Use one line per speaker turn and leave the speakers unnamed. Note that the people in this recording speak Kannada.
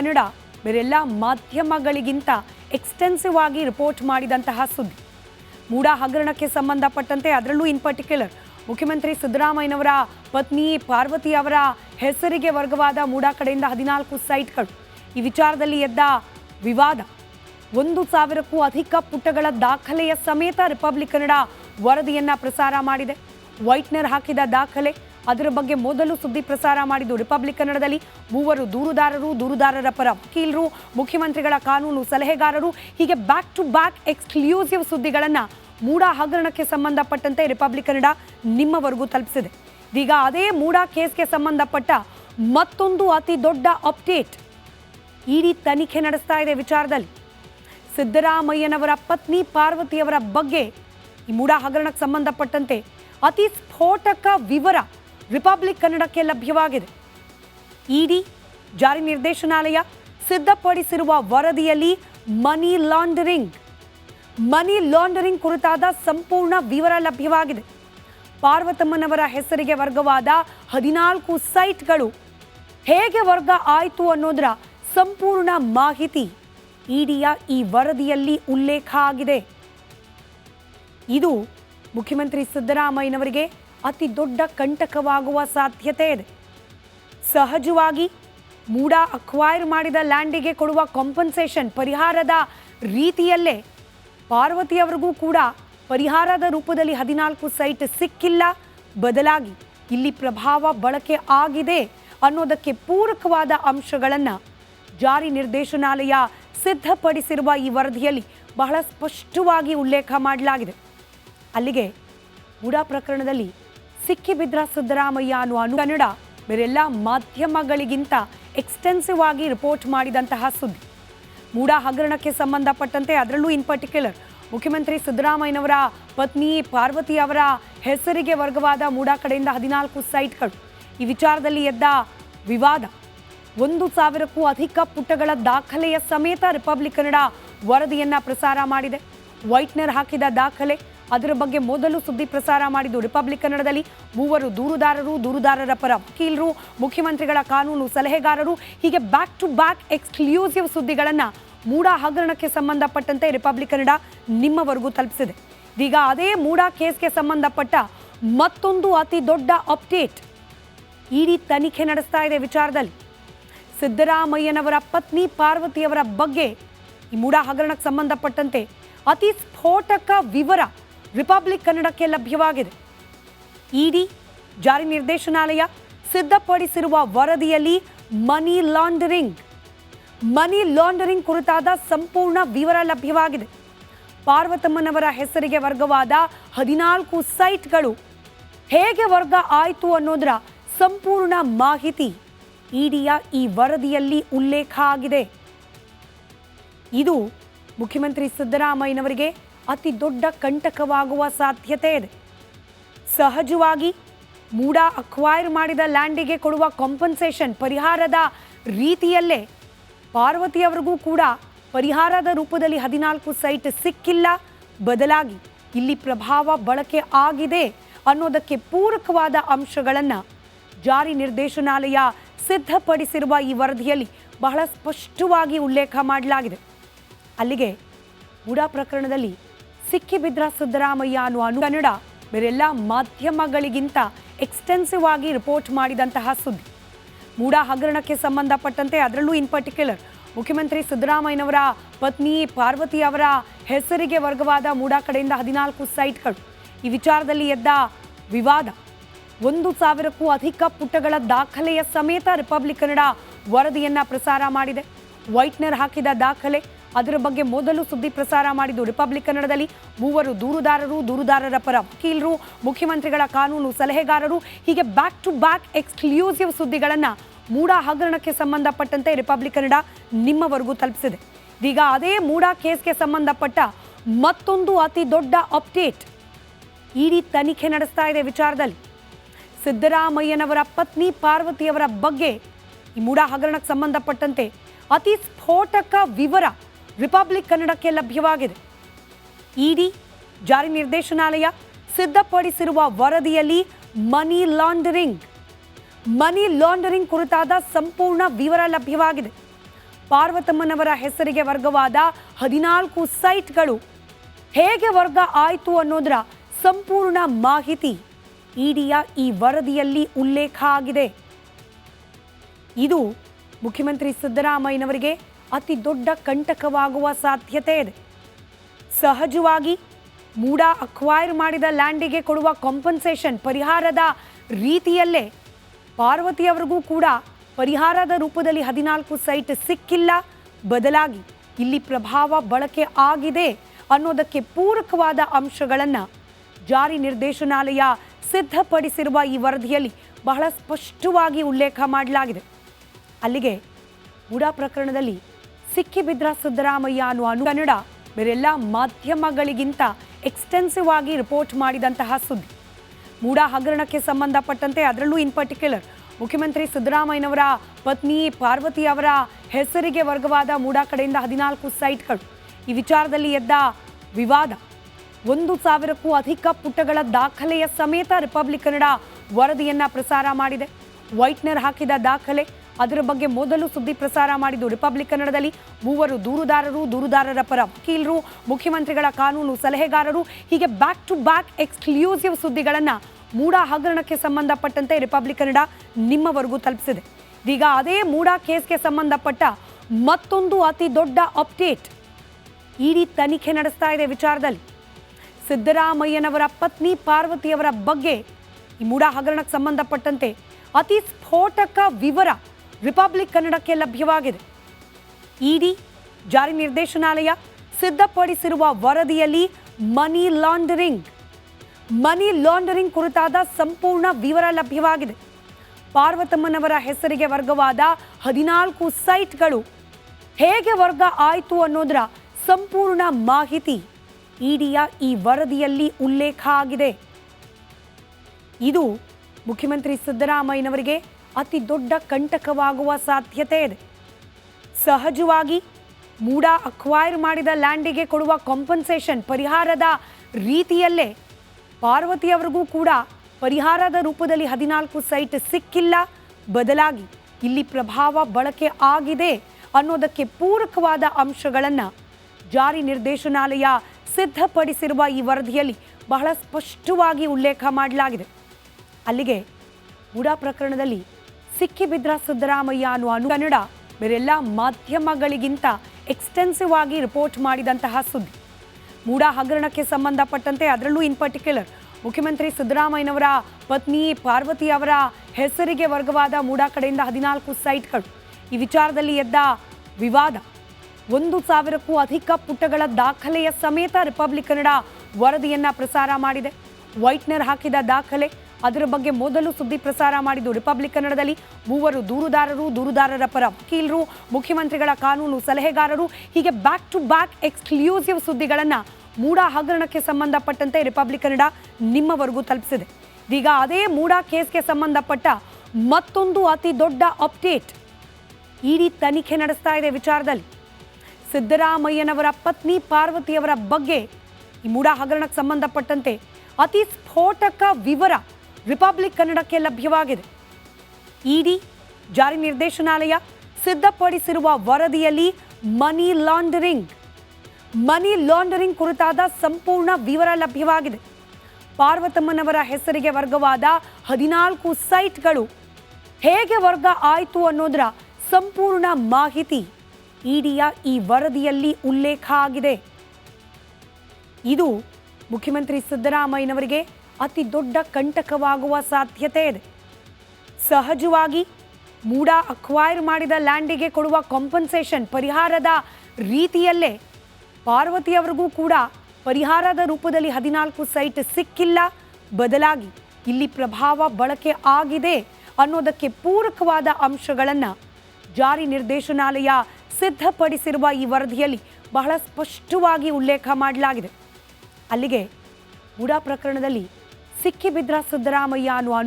ಕನ್ನಡ, ಬೇರೆಲ್ಲ ಮಾಧ್ಯಮಗಳಿಗಿಂತ ಎಕ್ಸ್ಟೆನ್ಸಿವ್ ಆಗಿ ರಿಪೋರ್ಟ್ ಮಾಡಿದಂತಹ ಸುದ್ದಿ. ಮೂಡ ಹಗರಣಕ್ಕೆ ಸಂಬಂಧಪಟ್ಟಂತೆ ಅದರಲ್ಲೂ ಇನ್ ಪರ್ಟಿಕ್ಯುಲರ್ ಮುಖ್ಯಮಂತ್ರಿ ಸಿದ್ದರಾಮಯ್ಯನವರ ಪತ್ನಿ ಪಾರ್ವತಿ ಅವರ ಹೆಸರಿಗೆ ವರ್ಗವಾದ ಮೂಡ ಕಡೆಯಿಂದ ಹದಿನಾಲ್ಕು ಸೈಟ್ಗಳು ಈ ವಿಚಾರದಲ್ಲಿ ಎದ್ದ ವಿವಾದ. ಒಂದು ಸಾವಿರಕ್ಕೂ ಅಧಿಕ ಪುಟಗಳ ದಾಖಲೆಯ ಸಮೇತ ರಿಪಬ್ಲಿಕ್ ಕನ್ನಡ ವರದಿಯನ್ನ ಪ್ರಸಾರ ಮಾಡಿದೆ. ವೈಟ್ನರ್ ಹಾಕಿದ ದಾಖಲೆ ಅದರ ಬಗ್ಗೆ ಮೊದಲು ಸುದ್ದಿ ಪ್ರಸಾರ ಮಾಡಿದ್ದು ರಿಪಬ್ಲಿಕ್ ಕನ್ನಡದಲ್ಲಿ ಮೂವರು ದೂರುದಾರರು, ದೂರುದಾರರ ಪರ ವಕೀಲರು, ಮುಖ್ಯಮಂತ್ರಿಗಳ ಕಾನೂನು ಸಲಹೆಗಾರರು, ಹೀಗೆ ಬ್ಯಾಕ್ ಟು ಬ್ಯಾಕ್ ಎಕ್ಸ್ಕ್ಲೂಸಿವ್ ಸುದ್ದಿಗಳನ್ನು ಮೂಡ ಹಗರಣಕ್ಕೆ ಸಂಬಂಧಪಟ್ಟಂತೆ ರಿಪಬ್ಲಿಕ್ ಕನ್ನಡ ನಿಮ್ಮವರೆಗೂ ತಲುಪಿಸಿದೆ. ಈಗ ಅದೇ ಮೂಡ ಕೇಸ್ಗೆ ಸಂಬಂಧಪಟ್ಟ ಮತ್ತೊಂದು ಅತಿ ದೊಡ್ಡ ಅಪ್ಡೇಟ್ ಇಡೀ ತನಿಖೆ ನಡೆಸ್ತಾ ಇದೆ ವಿಚಾರದಲ್ಲಿ. ಸಿದ್ದರಾಮಯ್ಯನವರ ಪತ್ನಿ ಪಾರ್ವತಿಯವರ ಬಗ್ಗೆ ಈ ಮೂಡ ಹಗರಣಕ್ಕೆ ಸಂಬಂಧಪಟ್ಟಂತೆ ಅತಿ ಸ್ಫೋಟಕ ವಿವರ ರಿಪಬ್ಲಿಕ್ ಕನ್ನಡಕ್ಕೆ ಲಭ್ಯವಾಗಿದೆ. ಇಡಿ, ಜಾರಿ ನಿರ್ದೇಶನಾಲಯ ಸಿದ್ಧಪಡಿಸಿರುವ ವರದಿಯಲ್ಲಿ ಮನಿ ಲಾಂಡರಿಂಗ್. ಮನಿ ಲಾಂಡರಿಂಗ್ ಕುರಿತಾದ ಸಂಪೂರ್ಣ ವಿವರ ಲಭ್ಯವಾಗಿದೆ. ಪಾರ್ವತಮ್ಮನವರ ಹೆಸರಿಗೆ ವರ್ಗವಾದ ಹದಿನಾಲ್ಕು ಸೈಟ್ಗಳು. ಹೇಗೆ ವರ್ಗ ಆಯಿತು ಅನ್ನೋದರ ಸಂಪೂರ್ಣ ಮಾಹಿತಿ ಇಡಿಯ ಈ ವರದಿಯಲ್ಲಿ ಉಲ್ಲೇಖ ಆಗಿದೆ. ಇದು ಮುಖ್ಯಮಂತ್ರಿ ಸಿದ್ದರಾಮಯ್ಯನವರಿಗೆ ಅತಿ ದೊಡ್ಡ ಕಂಟಕವಾಗುವ ಸಾಧ್ಯತೆ ಇದೆ. ಸಹಜವಾಗಿ ಮೂಡ ಅಕ್ವೈರ್ ಮಾಡಿದ ಲ್ಯಾಂಡಿಗೆ ಕೊಡುವ ಕಾಂಪನ್ಸೇಷನ್ ಪರಿಹಾರದ ರೀತಿಯಲ್ಲೇ ಪಾರ್ವತಿಯವರಿಗೂ ಕೂಡ ಪರಿಹಾರದ ರೂಪದಲ್ಲಿ ಹದಿನಾಲ್ಕು ಸೈಟ್ ಸಿಕ್ಕಿಲ್ಲ. ಬದಲಾಗಿ ಇಲ್ಲಿ ಪ್ರಭಾವ ಬಳಕೆ ಆಗಿದೆ ಅನ್ನೋದಕ್ಕೆ ಪೂರಕವಾದ ಅಂಶಗಳನ್ನು ಜಾರಿ ನಿರ್ದೇಶನಾಲಯ ಸಿದ್ಧಪಡಿಸಿರುವ ಈ ವರದಿಯಲ್ಲಿ ಬಹಳ ಸ್ಪಷ್ಟವಾಗಿ ಉಲ್ಲೇಖ ಮಾಡಲಾಗಿದೆ. ಅಲ್ಲಿಗೆ ಉಡಾ ಪ್ರಕರಣದಲ್ಲಿ ಸಿಕ್ಕಿಬಿದ್ರ ಸಿದ್ದರಾಮಯ್ಯ ಅನ್ನುವ ಅನು ಕನ್ನಡ, ಬೇರೆಲ್ಲ ಮಾಧ್ಯಮಗಳಿಗಿಂತ ಎಕ್ಸ್ಟೆನ್ಸಿವ್ ಆಗಿ ರಿಪೋರ್ಟ್ ಮಾಡಿದಂತಹ ಸುದ್ದಿ. ಮೂಡ ಹಗರಣಕ್ಕೆ ಸಂಬಂಧಪಟ್ಟಂತೆ ಅದರಲ್ಲೂ ಇನ್ ಪರ್ಟಿಕ್ಯುಲರ್ ಮುಖ್ಯಮಂತ್ರಿ ಸಿದ್ದರಾಮಯ್ಯನವರ ಪತ್ನಿ ಪಾರ್ವತಿ ಅವರ ಹೆಸರಿಗೆ ವರ್ಗವಾದ ಮೂಡ ಕಡೆಯಿಂದ ಹದಿನಾಲ್ಕು ಸೈಟ್ಗಳು. ಈ ವಿಚಾರದಲ್ಲಿ ಎದ್ದ ವಿವಾದ. ಒಂದು ಸಾವಿರಕ್ಕೂ ಅಧಿಕ ಪುಟಗಳ ದಾಖಲೆಯ ಸಮೇತ ರಿಪಬ್ಲಿಕ್ ಕನ್ನಡ ವರದಿಯನ್ನ ಪ್ರಸಾರ ಮಾಡಿದೆ. ವೈಟ್ನರ್ ಹಾಕಿದ ದಾಖಲೆ ಅದರ ಬಗ್ಗೆ ಮೊದಲು ಸುದ್ದಿ ಪ್ರಸಾರ ಮಾಡಿದ್ದು ರಿಪಬ್ಲಿಕ್ ಕನ್ನಡದಲ್ಲಿ ಮೂವರು ದೂರುದಾರರು, ದೂರುದಾರರ ಪರ ವಕೀಲರು, ಮುಖ್ಯಮಂತ್ರಿಗಳ ಕಾನೂನು ಸಲಹೆಗಾರರು, ಹೀಗೆ ಬ್ಯಾಕ್ ಟು ಬ್ಯಾಕ್ ಎಕ್ಸ್ಕ್ಲೂಸಿವ್ ಸುದ್ದಿಗಳನ್ನು ಮೂಡ ಹಗರಣಕ್ಕೆ ಸಂಬಂಧಪಟ್ಟಂತೆ ರಿಪಬ್ಲಿಕ್ ಕನ್ನಡ ನಿಮ್ಮವರೆಗೂ ತಲುಪಿಸಿದೆ. ಈಗ ಅದೇ ಮೂಡ ಕೇಸ್ಗೆ ಸಂಬಂಧಪಟ್ಟ ಮತ್ತೊಂದು ಅತಿ ದೊಡ್ಡ ಅಪ್ಡೇಟ್ ಇಡಿ ತನಿಖೆ ನಡೆಸ್ತಾ ಇದೆ ವಿಚಾರದಲ್ಲಿ. ಸಿದ್ದರಾಮಯ್ಯನವರ ಪತ್ನಿ ಪಾರ್ವತಿಯವರ ಬಗ್ಗೆ ಈ ಮೂಡ ಹಗರಣಕ್ಕೆ ಸಂಬಂಧಪಟ್ಟಂತೆ ಅತಿ ಸ್ಫೋಟಕ ವಿವರ ರಿಪಬ್ಲಿಕ್ ಕನ್ನಡಕ್ಕೆ ಲಭ್ಯವಾಗಿದೆ. ಇಡಿ, ಜಾರಿ ನಿರ್ದೇಶನಾಲಯ ಸಿದ್ಧಪಡಿಸಿರುವ ವರದಿಯಲ್ಲಿ ಮನಿ ಲಾಂಡರಿಂಗ್. ಮನಿ ಲಾಂಡರಿಂಗ್ ಕುರಿತಾದ ಸಂಪೂರ್ಣ ವಿವರ ಲಭ್ಯವಾಗಿದೆ. ಪಾರ್ವತಮ್ಮನವರ ಹೆಸರಿಗೆ ವರ್ಗವಾದ ಹದಿನಾಲ್ಕು ಸೈಟ್ಗಳು. ಹೇಗೆ ವರ್ಗ ಆಯಿತು ಅನ್ನೋದರ ಸಂಪೂರ್ಣ ಮಾಹಿತಿ ಇಡಿಯ ಈ ವರದಿಯಲ್ಲಿ ಉಲ್ಲೇಖ ಆಗಿದೆ. ಇದು ಮುಖ್ಯಮಂತ್ರಿ ಸಿದ್ದರಾಮಯ್ಯನವರಿಗೆ ಅತಿ ದೊಡ್ಡ ಕಂಟಕವಾಗುವ ಸಾಧ್ಯತೆ ಇದೆ. ಸಹಜವಾಗಿ ಮೂಡ ಅಕ್ವೈರ್ ಮಾಡಿದ ಲ್ಯಾಂಡಿಗೆ ಕೊಡುವ ಕಾಂಪನ್ಸೇಷನ್ ಪರಿಹಾರದ ರೀತಿಯಲ್ಲೇ ಪಾರ್ವತಿಯವರಿಗೂ ಕೂಡ ಪರಿಹಾರದ ರೂಪದಲ್ಲಿ ಹದಿನಾಲ್ಕು ಸೈಟ್ ಸಿಕ್ಕಿಲ್ಲ. ಬದಲಾಗಿ ಇಲ್ಲಿ ಪ್ರಭಾವ ಬಳಕೆ ಆಗಿದೆ ಅನ್ನೋದಕ್ಕೆ ಪೂರಕವಾದ ಅಂಶಗಳನ್ನು ಜಾರಿ ನಿರ್ದೇಶನಾಲಯ ಸಿದ್ಧಪಡಿಸಿರುವ ಈ ವರದಿಯಲ್ಲಿ ಬಹಳ ಸ್ಪಷ್ಟವಾಗಿ ಉಲ್ಲೇಖ ಮಾಡಲಾಗಿದೆ. ಅಲ್ಲಿಗೆ ಮೂಡಾ ಪ್ರಕರಣದಲ್ಲಿ ಸಿಕ್ಕಿಬಿದ್ರ ಸಿದ್ದರಾಮಯ್ಯ ಅನ್ನುವ ಅನು ಕನ್ನಡ. ಬೇರೆಲ್ಲ ಮಾಧ್ಯಮಗಳಿಗಿಂತ ಎಕ್ಸ್ಟೆನ್ಸಿವ್ ಆಗಿ ರಿಪೋರ್ಟ್ ಮಾಡಿದಂತಹ ಸುದ್ದಿ. ಮೂಡ ಹಗರಣಕ್ಕೆ ಸಂಬಂಧಪಟ್ಟಂತೆ ಅದರಲ್ಲೂ ಇನ್ ಪರ್ಟಿಕ್ಯುಲರ್ ಮುಖ್ಯಮಂತ್ರಿ ಸಿದ್ದರಾಮಯ್ಯನವರ ಪತ್ನಿ ಪಾರ್ವತಿ ಅವರ ಹೆಸರಿಗೆ ವರ್ಗವಾದ ಮೂಡಾ ಕಡೆಯಿಂದ ಹದಿನಾಲ್ಕು ಸೈಟ್ಗಳು. ಈ ವಿಚಾರದಲ್ಲಿ ಎದ್ದ ವಿವಾದ. ಒಂದು ಸಾವಿರಕ್ಕೂ ಅಧಿಕ ಪುಟಗಳ ದಾಖಲೆಯ ಸಮೇತ ರಿಪಬ್ಲಿಕ್ ಕನ್ನಡ ವರದಿಯನ್ನ ಪ್ರಸಾರ ಮಾಡಿದೆ. ವೈಟ್ನರ್ ಹಾಕಿದ ದಾಖಲೆ ಅದರ ಬಗ್ಗೆ ಮೊದಲು ಸುದ್ದಿ ಪ್ರಸಾರ ಮಾಡಿದ್ದು ರಿಪಬ್ಲಿಕ್ ಕನ್ನಡದಲ್ಲಿ ಮೂವರು ದೂರುದಾರರು, ದೂರುದಾರರ ಪರ ವಕೀಲರು, ಮುಖ್ಯಮಂತ್ರಿಗಳ ಕಾನೂನು ಸಲಹೆಗಾರರು, ಹೀಗೆ ಬ್ಯಾಕ್ ಟು ಬ್ಯಾಕ್ ಎಕ್ಸ್ಕ್ಲೂಸಿವ್ ಸುದ್ದಿಗಳನ್ನು ಮೂಡ ಹಗರಣಕ್ಕೆ ಸಂಬಂಧಪಟ್ಟಂತೆ ರಿಪಬ್ಲಿಕ್ ಕನ್ನಡ ನಿಮ್ಮವರೆಗೂ ತಲುಪಿಸಿದೆ. ಈಗ ಅದೇ ಮೂಡ ಕೇಸ್ಗೆ ಸಂಬಂಧಪಟ್ಟ ಮತ್ತೊಂದು ಅತಿ ದೊಡ್ಡ ಅಪ್ಡೇಟ್ ಇಡೀ ತನಿಖೆ ನಡೆಸ್ತಾ ಇದೆ ವಿಚಾರದಲ್ಲಿ. ಸಿದ್ದರಾಮಯ್ಯನವರ ಪತ್ನಿ ಪಾರ್ವತಿಯವರ ಬಗ್ಗೆ ಈ ಮೂಡ ಹಗರಣಕ್ಕೆ ಸಂಬಂಧಪಟ್ಟಂತೆ ಅತಿ ಸ್ಫೋಟಕ ವಿವರ ರಿಪಬ್ಲಿಕ್ ಕನ್ನಡಕ್ಕೆ ಲಭ್ಯವಾಗಿದೆ. ಇಡಿ, ಜಾರಿ ನಿರ್ದೇಶನಾಲಯ ಸಿದ್ಧಪಡಿಸಿರುವ ವರದಿಯಲ್ಲಿ ಮನಿ ಲಾಂಡರಿಂಗ್. ಮನಿ ಲಾಂಡರಿಂಗ್ ಕುರಿತಾದ ಸಂಪೂರ್ಣ ವಿವರ ಲಭ್ಯವಾಗಿದೆ. ಪಾರ್ವತಮ್ಮನವರ ಹೆಸರಿಗೆ ವರ್ಗವಾದ ಹದಿನಾಲ್ಕು ಸೈಟ್ಗಳು. ಹೇಗೆ ವರ್ಗ ಆಯಿತು ಅನ್ನೋದರ ಸಂಪೂರ್ಣ ಮಾಹಿತಿ ಇಡಿಯ ಈ ವರದಿಯಲ್ಲಿ ಉಲ್ಲೇಖ ಆಗಿದೆ. ಇದು ಮುಖ್ಯಮಂತ್ರಿ ಸಿದ್ದರಾಮಯ್ಯನವರಿಗೆ ಅತಿ ದೊಡ್ಡ ಕಂಟಕವಾಗುವ ಸಾಧ್ಯತೆ ಇದೆ. ಸಹಜವಾಗಿ ಮೂಡಾ ಅಕ್ವೈರ್ ಮಾಡಿದ ಲ್ಯಾಂಡಿಗೆ ಕೊಡುವ ಕಾಂಪನ್ಸೇಷನ್ ಪರಿಹಾರದ ರೀತಿಯಲ್ಲೇ ಪಾರ್ವತಿಯವರಿಗೂ ಕೂಡ ಪರಿಹಾರದ ರೂಪದಲ್ಲಿ ಹದಿನಾಲ್ಕು ಸೈಟ್ ಸಿಕ್ಕಿಲ್ಲ. ಬದಲಾಗಿ ಇಲ್ಲಿ ಪ್ರಭಾವ ಬಳಕೆ ಆಗಿದೆ ಅನ್ನೋದಕ್ಕೆ ಪೂರಕವಾದ ಅಂಶಗಳನ್ನು ಜಾರಿ ನಿರ್ದೇಶನಾಲಯ ಸಿದ್ಧಪಡಿಸಿರುವ ಈ ವರದಿಯಲ್ಲಿ ಬಹಳ ಸ್ಪಷ್ಟವಾಗಿ ಉಲ್ಲೇಖ ಮಾಡಲಾಗಿದೆ. ಅಲ್ಲಿಗೆ ಬುಡಾ ಪ್ರಕರಣದಲ್ಲಿ ಸಿಕ್ಕಿಬಿದ್ರ ಸಿದ್ದರಾಮಯ್ಯ ಅನ್ನುವ ಅನು ಕನ್ನಡ, ಬೇರೆಲ್ಲ ಮಾಧ್ಯಮಗಳಿಗಿಂತ ಎಕ್ಸ್ಟೆನ್ಸಿವ್ ಆಗಿ ರಿಪೋರ್ಟ್ ಮಾಡಿದಂತಹ ಸುದ್ದಿ. ಮೂಡ ಹಗರಣಕ್ಕೆ ಸಂಬಂಧಪಟ್ಟಂತೆ ಅದರಲ್ಲೂ ಇನ್ ಪರ್ಟಿಕ್ಯುಲರ್ ಮುಖ್ಯಮಂತ್ರಿ ಸಿದ್ದರಾಮಯ್ಯನವರ ಪತ್ನಿ ಪಾರ್ವತಿ ಅವರ ಹೆಸರಿಗೆ ವರ್ಗವಾದ ಮೂಡ ಕಡೆಯಿಂದ ಹದಿನಾಲ್ಕು ಸೈಟ್ಗಳು. ಈ ವಿಚಾರದಲ್ಲಿ ಎದ್ದ ವಿವಾದ. ಒಂದು ಸಾವಿರಕ್ಕೂ ಅಧಿಕ ಪುಟಗಳ ದಾಖಲೆಯ ಸಮೇತ ರಿಪಬ್ಲಿಕ್ ಕನ್ನಡ ವರದಿಯನ್ನು ಪ್ರಸಾರ ಮಾಡಿದೆ. ವೈಟ್ನರ್ ಹಾಕಿದ ದಾಖಲೆ ಅದರ ಬಗ್ಗೆ ಮೊದಲು ಸುದ್ದಿ ಪ್ರಸಾರ ಮಾಡಿದ್ದು ರಿಪಬ್ಲಿಕ್ ಕನ್ನಡದಲ್ಲಿ ಮೂವರು ದೂರುದಾರರು, ದೂರುದಾರರ ಪರ ವಕೀಲರು, ಮುಖ್ಯಮಂತ್ರಿಗಳ ಕಾನೂನು ಸಲಹೆಗಾರರು, ಹೀಗೆ ಬ್ಯಾಕ್ ಟು ಬ್ಯಾಕ್ ಎಕ್ಸ್ಕ್ಲೂಸಿವ್ ಸುದ್ದಿಗಳನ್ನು ಮೂಡ ಹಗರಣಕ್ಕೆ ಸಂಬಂಧಪಟ್ಟಂತೆ ರಿಪಬ್ಲಿಕ್ ಕನ್ನಡ ನಿಮ್ಮವರೆಗೂ ತಲುಪಿಸಿದೆ. ಈಗ ಅದೇ ಮೂಡ ಕೇಸ್ಗೆ ಸಂಬಂಧಪಟ್ಟ ಮತ್ತೊಂದು ಅತಿ ದೊಡ್ಡ ಅಪ್ಡೇಟ್ ಇಡೀ ತನಿಖೆ ನಡೆಸ್ತಾ ಇದೆ ವಿಚಾರದಲ್ಲಿ. ಸಿದ್ದರಾಮಯ್ಯನವರ ಪತ್ನಿ ಪಾರ್ವತಿಯವರ ಬಗ್ಗೆ ಈ ಮೂಡ ಹಗರಣಕ್ಕೆ ಸಂಬಂಧಪಟ್ಟಂತೆ ಅತಿ ಸ್ಫೋಟಕ ವಿವರ ರಿಪಬ್ಲಿಕ್ ಕನ್ನಡಕ್ಕೆ ಲಭ್ಯವಾಗಿದೆ. ಇಡಿ, ಜಾರಿ ನಿರ್ದೇಶನಾಲಯ ಸಿದ್ಧಪಡಿಸಿರುವ ವರದಿಯಲ್ಲಿ ಮನಿ ಲಾಂಡರಿಂಗ್. ಮನಿ ಲಾಂಡರಿಂಗ್ ಕುರಿತಾದ ಸಂಪೂರ್ಣ ವಿವರ ಲಭ್ಯವಾಗಿದೆ. ಪಾರ್ವತಮ್ಮನವರ ಹೆಸರಿಗೆ ವರ್ಗವಾದ ಹದಿನಾಲ್ಕು ಸೈಟ್ಗಳು. ಹೇಗೆ ವರ್ಗ ಆಯಿತು ಅನ್ನೋದರ ಸಂಪೂರ್ಣ ಮಾಹಿತಿ ಇಡಿಯ ಈ ವರದಿಯಲ್ಲಿ ಉಲ್ಲೇಖ ಆಗಿದೆ. ಇದು ಮುಖ್ಯಮಂತ್ರಿ ಸಿದ್ದರಾಮಯ್ಯನವರಿಗೆ ಅತಿ ದೊಡ್ಡ ಕಂಟಕವಾಗುವ ಸಾಧ್ಯತೆ ಇದೆ. ಸಹಜವಾಗಿ ಮೂಡ ಅಕ್ವೈರ್ ಮಾಡಿದ ಲ್ಯಾಂಡಿಗೆ ಕೊಡುವ ಕಾಂಪನ್ಸೇಷನ್ ಪರಿಹಾರದ ರೀತಿಯಲ್ಲೇ ಪಾರ್ವತಿಯವರಿಗೂ ಕೂಡ ಪರಿಹಾರದ ರೂಪದಲ್ಲಿ ಹದಿನಾಲ್ಕು ಸೈಟ್ ಸಿಕ್ಕಿಲ್ಲ. ಬದಲಾಗಿ ಇಲ್ಲಿ ಪ್ರಭಾವ ಬಳಕೆ ಆಗಿದೆ ಅನ್ನೋದಕ್ಕೆ ಪೂರಕವಾದ ಅಂಶಗಳನ್ನು ಜಾರಿ ನಿರ್ದೇಶನಾಲಯ ಸಿದ್ಧಪಡಿಸಿರುವ ಈ ವರದಿಯಲ್ಲಿ ಬಹಳ ಸ್ಪಷ್ಟವಾಗಿ ಉಲ್ಲೇಖ ಮಾಡಲಾಗಿದೆ. ಅಲ್ಲಿಗೆ ಬುಡಾ ಪ್ರಕರಣದಲ್ಲಿ ಸಿಕ್ಕಿಬಿದ್ರ ಸಿದ್ದರಾಮಯ್ಯ ಅನ್ನುವ ಅನು ಕನ್ನಡ, ಬೇರೆಲ್ಲ ಮಾಧ್ಯಮಗಳಿಗಿಂತ ಎಕ್ಸ್ಟೆನ್ಸಿವ್ ಆಗಿ ರಿಪೋರ್ಟ್ ಮಾಡಿದಂತಹ ಸುದ್ದಿ. ಮೂಡ ಹಗರಣಕ್ಕೆ ಸಂಬಂಧಪಟ್ಟಂತೆ ಅದರಲ್ಲೂ ಇನ್ ಪರ್ಟಿಕ್ಯುಲರ್ ಮುಖ್ಯಮಂತ್ರಿ ಸಿದ್ದರಾಮಯ್ಯನವರ ಪತ್ನಿ ಪಾರ್ವತಿ ಅವರ ಹೆಸರಿಗೆ ವರ್ಗವಾದ ಮೂಡ ಕಡೆಯಿಂದ ಹದಿನಾಲ್ಕು ಸೈಟ್ಗಳು. ಈ ವಿಚಾರದಲ್ಲಿ ಎದ್ದ ವಿವಾದ. ಒಂದು ಸಾವಿರಕ್ಕೂ ಅಧಿಕ ಪುಟಗಳ ದಾಖಲೆಯ ಸಮೇತ ರಿಪಬ್ಲಿಕ್ ಕನ್ನಡ ವರದಿಯನ್ನ ಪ್ರಸಾರ ಮಾಡಿದೆ. ವೈಟ್ನರ್ ಹಾಕಿದ ದಾಖಲೆ ಅದರ ಬಗ್ಗೆ ಮೊದಲು ಸುದ್ದಿ ಪ್ರಸಾರ ಮಾಡಿದ್ದು ರಿಪಬ್ಲಿಕ್ ಕನ್ನಡದಲ್ಲಿ ಮೂವರು ದೂರುದಾರರು, ದೂರುದಾರರ ಪರ ವಕೀಲರು, ಮುಖ್ಯಮಂತ್ರಿಗಳ ಕಾನೂನು ಸಲಹೆಗಾರರು, ಹೀಗೆ ಬ್ಯಾಕ್ ಟು ಬ್ಯಾಕ್ ಎಕ್ಸ್ಕ್ಲೂಸಿವ್ ಸುದ್ದಿಗಳನ್ನು ಮೂಡ ಹಗರಣಕ್ಕೆ ಸಂಬಂಧಪಟ್ಟಂತೆ ರಿಪಬ್ಲಿಕ್ ಕನ್ನಡ ನಿಮ್ಮವರೆಗೂ ತಲುಪಿಸಿದೆ. ಈಗ ಅದೇ ಮೂಡ ಕೇಸ್ಗೆ ಸಂಬಂಧಪಟ್ಟ ಮತ್ತೊಂದು ಅತಿ ದೊಡ್ಡ ಅಪ್ಡೇಟ್ ಇಡಿ ತನಿಖೆ ನಡೆಸ್ತಾ ಇದೆ ವಿಚಾರದಲ್ಲಿ. ಸಿದ್ದರಾಮಯ್ಯನವರ ಪತ್ನಿ ಪಾರ್ವತಿಯವರ ಬಗ್ಗೆ ಈ ಮೂಡ ಹಗರಣಕ್ಕೆ ಸಂಬಂಧಪಟ್ಟಂತೆ ಅತಿ ಸ್ಫೋಟಕ ವಿವರ ರಿಪಬ್ಲಿಕ್ ಕನ್ನಡಕ್ಕೆ ಲಭ್ಯವಾಗಿದೆ. ಇಡಿ, ಜಾರಿ ನಿರ್ದೇಶನಾಲಯ ಸಿದ್ಧಪಡಿಸಿರುವ ವರದಿಯಲ್ಲಿ ಮನಿ ಲಾಂಡರಿಂಗ್. ಮನಿ ಲಾಂಡರಿಂಗ್ ಕುರಿತಾದ ಸಂಪೂರ್ಣ ವಿವರ ಲಭ್ಯವಾಗಿದೆ. ಪಾರ್ವತಮ್ಮನವರ ಹೆಸರಿಗೆ ವರ್ಗವಾದ ಹದಿನಾಲ್ಕು ಸೈಟ್ಗಳು. ಹೇಗೆ ವರ್ಗ ಆಯಿತು ಅನ್ನೋದರ ಸಂಪೂರ್ಣ ಮಾಹಿತಿ ಇಡಿಯ ಈ ವರದಿಯಲ್ಲಿ ಉಲ್ಲೇಖ ಆಗಿದೆ. ಇದು ಮುಖ್ಯಮಂತ್ರಿ ಸಿದ್ದರಾಮಯ್ಯನವರಿಗೆ ಅತಿ ದೊಡ್ಡ ಕಂಟಕವಾಗುವ ಸಾಧ್ಯತೆ ಇದೆ. ಸಹಜವಾಗಿ ಮೂಡ ಅಕ್ವೈರ್ ಮಾಡಿದ ಲ್ಯಾಂಡಿಗೆ ಕೊಡುವ ಕಾಂಪನ್ಸೇಷನ್ ಪರಿಹಾರದ ರೀತಿಯಲ್ಲೇ ಪಾರ್ವತಿಯವರಿಗೂ ಕೂಡ ಪರಿಹಾರದ ರೂಪದಲ್ಲಿ ಹದಿನಾಲ್ಕು ಸೈಟ್ ಸಿಕ್ಕಿಲ್ಲ. ಬದಲಾಗಿ ಇಲ್ಲಿ ಪ್ರಭಾವ ಬಳಕೆ ಆಗಿದೆ ಅನ್ನೋದಕ್ಕೆ ಪೂರಕವಾದ ಅಂಶಗಳನ್ನು ಜಾರಿ ನಿರ್ದೇಶನಾಲಯ ಸಿದ್ಧಪಡಿಸಿರುವ ಈ ವರದಿಯಲ್ಲಿ ಬಹಳ ಸ್ಪಷ್ಟವಾಗಿ ಉಲ್ಲೇಖ ಮಾಡಲಾಗಿದೆ. ಅಲ್ಲಿಗೆ ಉಡಾ ಪ್ರಕರಣದಲ್ಲಿ ಸಿಕ್ಕಿಬಿದ್ರ ಸಿದ್ದರಾಮಯ್ಯ ಅನ್ನುವ